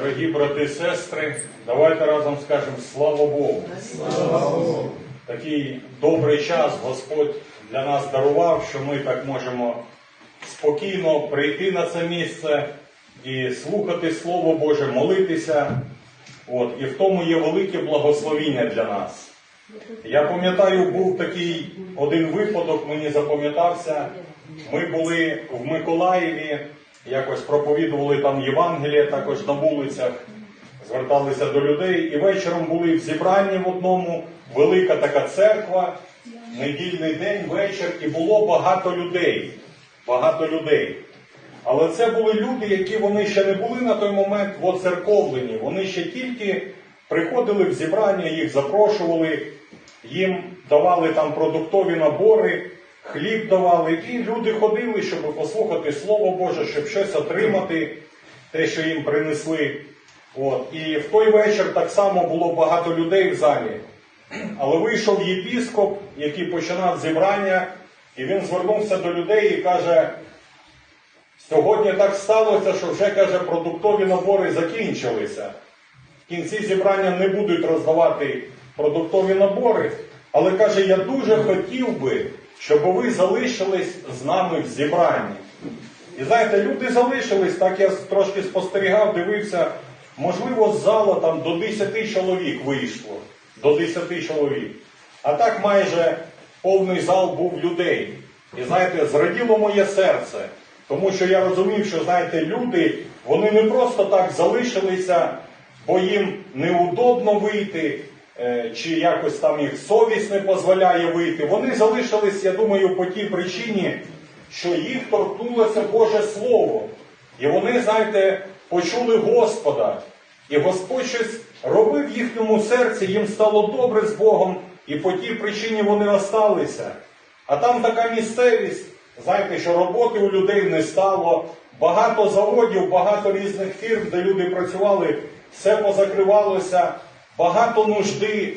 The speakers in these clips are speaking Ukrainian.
Дорогі брати і сестри, давайте разом скажемо слава Богу. Такий добрий час Господь для нас дарував, що ми так можемо спокійно прийти на це місце і слухати Слово Боже, молитися. От, і в тому є велике благословіння для нас. Я пам'ятаю, був такий один випадок, мені запам'ятався. Ми були в Миколаєві, якось проповідували там Євангеліє, також на вулицях, зверталися до людей. І вечором були в зібранні в одному, велика така церква, недільний день, вечір, і було багато людей. Багато людей. Але це були люди, які вони ще не були на той момент воцерковлені. Вони ще тільки приходили в зібрання, їх запрошували, їм давали там продуктові набори, хліб давали, і люди ходили, щоб послухати Слово Боже, щоб щось отримати, те, що їм принесли. От. І в той вечір так само було багато людей в залі. Але вийшов єпіскоп, який починав зібрання, і він звернувся до людей і каже. Сьогодні так сталося, що вже, каже, продуктові набори закінчилися. В кінці зібрання не будуть роздавати продуктові набори, але каже, я дуже хотів би, щоб ви залишились з нами в зібранні. І знаєте, люди залишились, так я трошки спостерігав, дивився, можливо, з зала там до 10 чоловік вийшло. До 10 чоловік. А так майже повний зал був людей. І знаєте, зраділо моє серце. Тому що я розумів, що знаєте, люди, вони не просто так залишилися, бо їм неудобно вийти, чи якось там їх совість не дозволяє вийти. Вони залишились, я думаю, по тій причині, що їх торкнулося Боже Слово. І вони, знаєте, почули Господа. І Господь щось робив їхньому серці, їм стало добре з Богом, і по тій причині вони осталися. А там така місцевість. Знаєте, що роботи у людей не стало, багато заводів, багато різних фірм, де люди працювали, все позакривалося, багато нужди,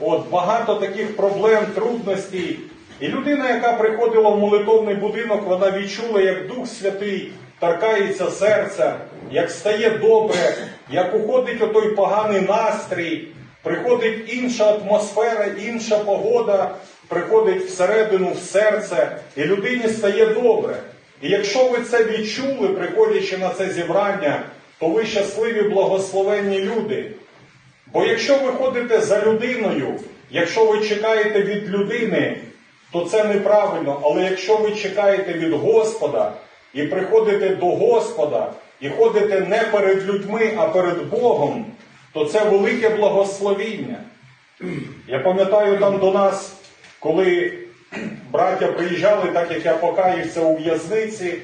от, багато таких проблем, трудностей. І людина, яка приходила в молитовний будинок, вона відчула, як Дух Святий торкається серця, як стає добре, як уходить отой поганий настрій, приходить інша атмосфера, інша погода приходить всередину, в серце, і людині стає добре. І якщо ви це відчули, приходячи на це зібрання, то ви щасливі, благословенні люди. Бо якщо ви ходите за людиною, якщо ви чекаєте від людини, то це неправильно. Але якщо ви чекаєте від Господа і приходите до Господа, і ходите не перед людьми, а перед Богом, то це велике благословіння. Я пам'ятаю там до нас коли браття приїжджали, так як я покаявся у в'язниці,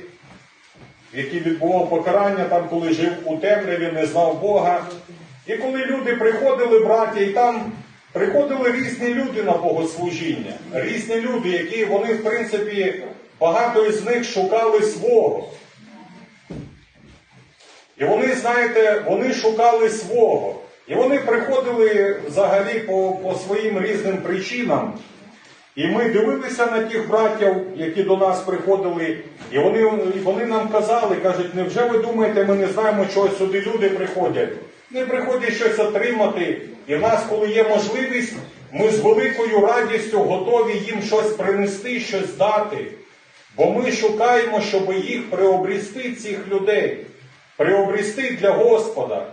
який відбував покарання, там, коли жив у темряві, не знав Бога. І коли люди приходили, браття, і там приходили різні люди на богослужіння, різні люди, які вони, в принципі, багато із них шукали свого. І вони, знаєте, вони шукали свого. І вони приходили взагалі по, по своїм різним причинам. І ми дивилися на тих братів, які до нас приходили, і вони вони нам казали, кажуть, невже ви думаєте, ми не знаємо, чого сюди люди приходять? Не приходять щось отримати. І в нас, коли є можливість, ми з великою радістю готові їм щось принести, щось дати. Бо ми шукаємо, щоб їх приобрісти, цих людей, приобрісти для Господа.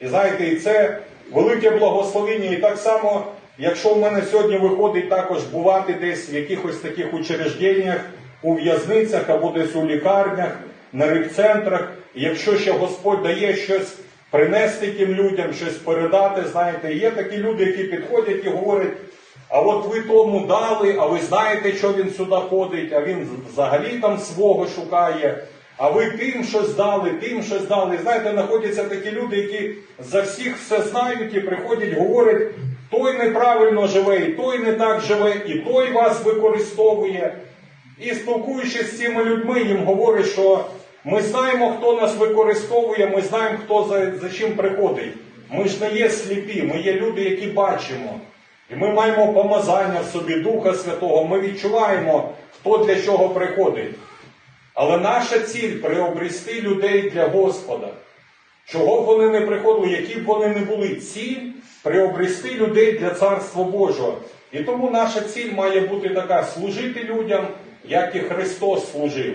І знаєте, і це велике благословення. І так само. Якщо в мене сьогодні виходить також бувати десь в якихось таких учрежденнях, у в'язницях або десь у лікарнях, на рибцентрах, і якщо ще Господь дає щось принести тим людям, щось передати, знаєте, є такі люди, які підходять і говорять, а от ви тому дали, а ви знаєте, що він сюди ходить, а він взагалі там свого шукає. А ви тим щось дали, тим щось дали. Знаєте, знаходяться такі люди, які за всіх все знають і приходять, говорять, той неправильно живе, і той не так живе, і той вас використовує. І спілкуючись з цими людьми, їм говорить, що ми знаємо, хто нас використовує, ми знаємо, хто за, за чим приходить. Ми ж не є сліпі, ми є люди, які бачимо. І ми маємо помазання в собі Духа Святого, ми відчуваємо, хто для чого приходить. Але наша ціль приобрести людей для Господа. Чого б вони не приходили, які б вони не були, ціль приобрести людей для Царства Божого. І тому наша ціль має бути така служити людям, як і Христос служив.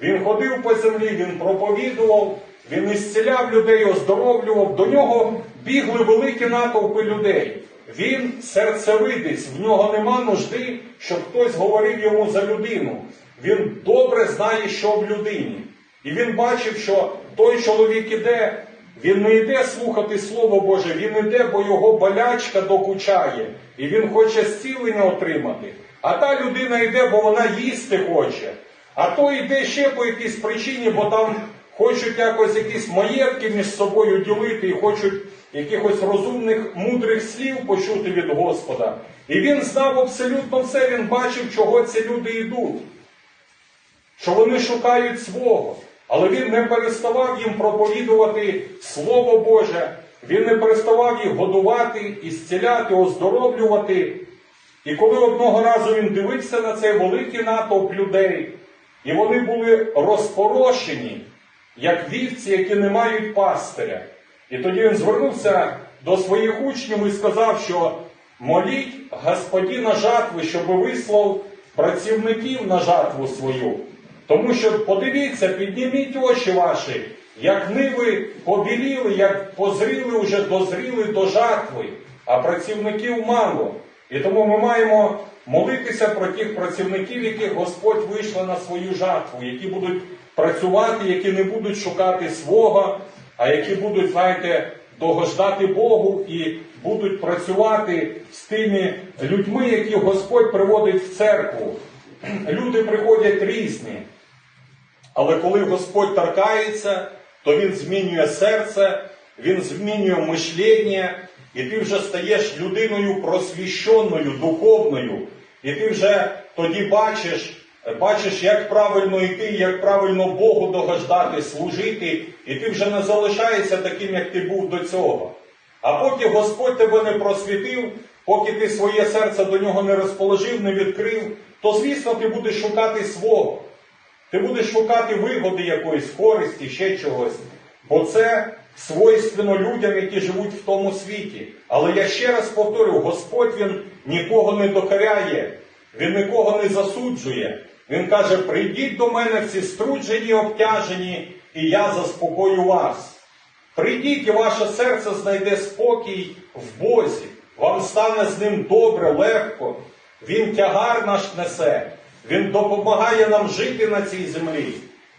Він ходив по землі, він проповідував, він ісціляв людей, оздоровлював. До нього бігли великі натовпи людей. Він серцевидець, в нього нема нужди, щоб хтось говорив йому за людину. Він добре знає, що в людині. І він бачив, що той чоловік іде, він не йде слухати Слово Боже, він іде, бо його болячка докучає, і він хоче зцілення отримати. А та людина йде, бо вона їсти хоче. А то йде ще по якійсь причині, бо там хочуть якось якісь маєтки між собою ділити і хочуть якихось розумних, мудрих слів почути від Господа. І він знав абсолютно все, він бачив, чого ці люди йдуть що вони шукають свого. Але він не переставав їм проповідувати Слово Боже, він не переставав їх годувати, ісціляти, оздоровлювати. І коли одного разу він дивився на цей великий натовп людей, і вони були розпорошені, як вівці, які не мають пастиря. І тоді він звернувся до своїх учнів і сказав, що моліть Господіна жатви, щоб вислав працівників на жатву свою. Тому що подивіться, підніміть очі ваші, як ниви побіліли, як позріли, вже дозріли до жатви, а працівників мало. І тому ми маємо молитися про тих працівників, яких Господь вийшли на свою жатву, які будуть працювати, які не будуть шукати свого, а які будуть, знаєте, догождати Богу і будуть працювати з тими людьми, які Господь приводить в церкву. Люди приходять різні. Але коли Господь торкається, то Він змінює серце, Він змінює мишлення, і ти вже стаєш людиною просвіщеною, духовною. І ти вже тоді бачиш, бачиш, як правильно йти, як правильно Богу догождати, служити, і ти вже не залишаєшся таким, як ти був до цього. А поки Господь тебе не просвітив, поки ти своє серце до нього не розположив, не відкрив, то звісно ти будеш шукати свого. Ти будеш шукати вигоди якоїсь користі, ще чогось. Бо це свойственно людям, які живуть в тому світі. Але я ще раз повторю, Господь Він нікого не докоряє, Він нікого не засуджує. Він каже: прийдіть до мене всі струджені, обтяжені, і я заспокою вас. Прийдіть, і ваше серце знайде спокій в Бозі. Вам стане з ним добре, легко. Він тягар наш несе. Він допомагає нам жити на цій землі.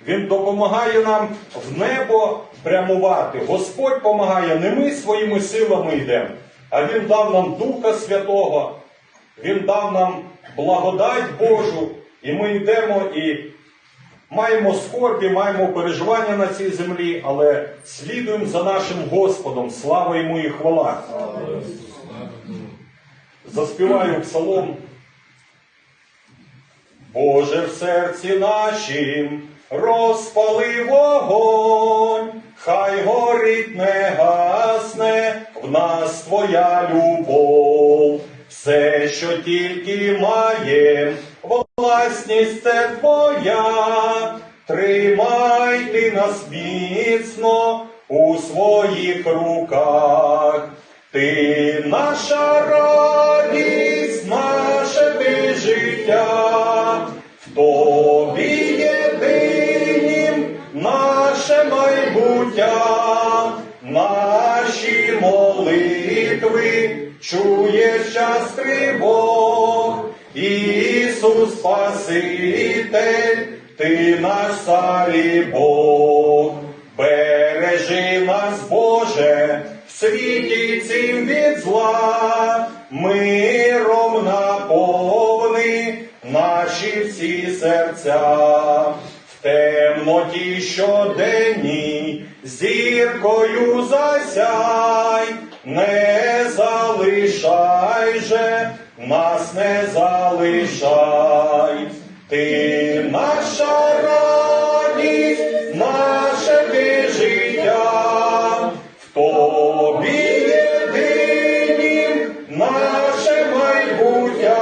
Він допомагає нам в небо прямувати. Господь допомагає, не ми своїми силами йдемо, а Він дав нам Духа Святого, Він дав нам благодать Божу, і ми йдемо і маємо скорбі, маємо переживання на цій землі, але слідуємо за нашим Господом. Слава йому і хвала. Заспіваю псалом. Боже, в серці нашім розпали вогонь, хай горить не гасне в нас твоя любов, все, що тільки має, власність це твоя, тримай ти нас міцно у своїх руках. Ти наша радість, чує час тривог, Ісус Спаситель, ти наш цар і Бог, бережи нас, Боже, в світі цим від зла, миром наповни наші всі серця, в темноті щоденній зіркою засяй, не залишай же, нас не залишай, ти наша радість, наше ти життя, в тобі єдинім наше майбуття,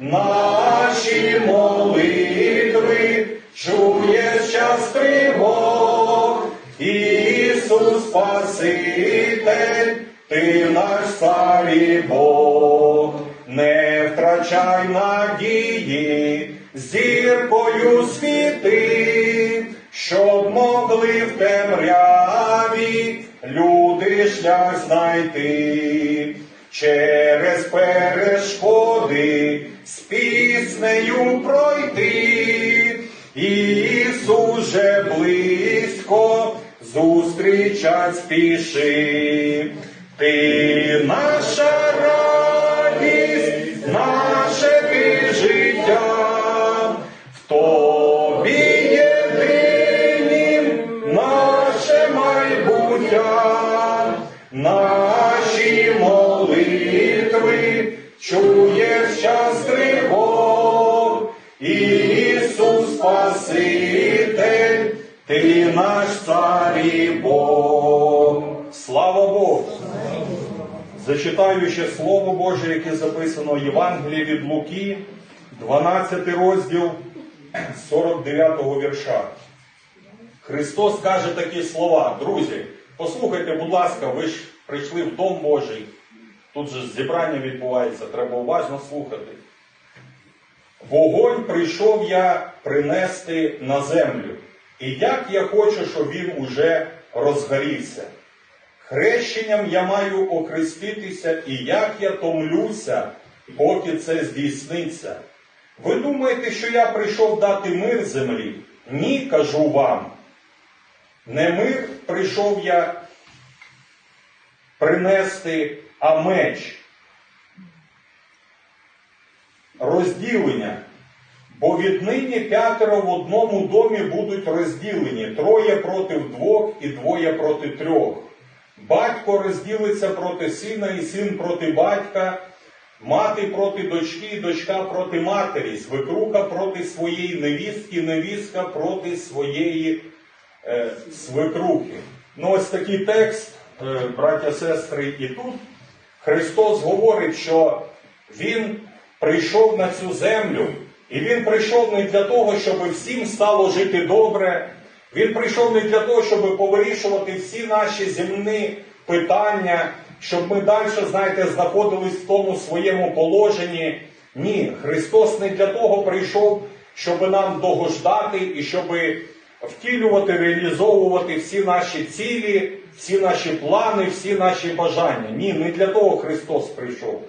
наші молитви чує час тривог, Ісус Спаситель, ти наш Бог, не втрачай надії, зіркою світи, щоб могли в темряві люди шлях знайти. Через перешкоди з піснею пройти, Ісус же близько зустрічать спіши. Ти наша радість, наше ти життя, в тобі єдинім наше майбуття, наші молитви Зачитаю ще Слово Боже, яке записано в Євангелії від Луки, 12 розділ 49 вірша. Христос каже такі слова. Друзі, послухайте, будь ласка, ви ж прийшли в Дом Божий. Тут же зібрання відбувається, треба уважно слухати. Вогонь прийшов я принести на землю. І як я хочу, щоб він уже розгорівся. Хрещенням я маю охреститися, і як я томлюся, поки це здійсниться. Ви думаєте, що я прийшов дати мир землі? Ні, кажу вам. Не мир прийшов я принести, а меч. Розділення. Бо віднині п'ятеро в одному домі будуть розділені, троє проти двох і двоє проти трьох. Батько розділиться проти сина, і син проти батька, мати проти дочки, і дочка проти матері, свекруха проти своєї невістки, невістка проти своєї е, свекрухи. Ну, ось такий текст, е, браття, сестри, і тут Христос говорить, що Він прийшов на цю землю, і Він прийшов не для того, щоб всім стало жити добре. Він прийшов не для того, щоб повирішувати всі наші земні питання, щоб ми далі, знаєте, знаходились в тому своєму положенні. Ні, Христос не для того прийшов, щоб нам догождати і щоб втілювати, реалізовувати всі наші цілі, всі наші плани, всі наші бажання. Ні, не для того Христос прийшов.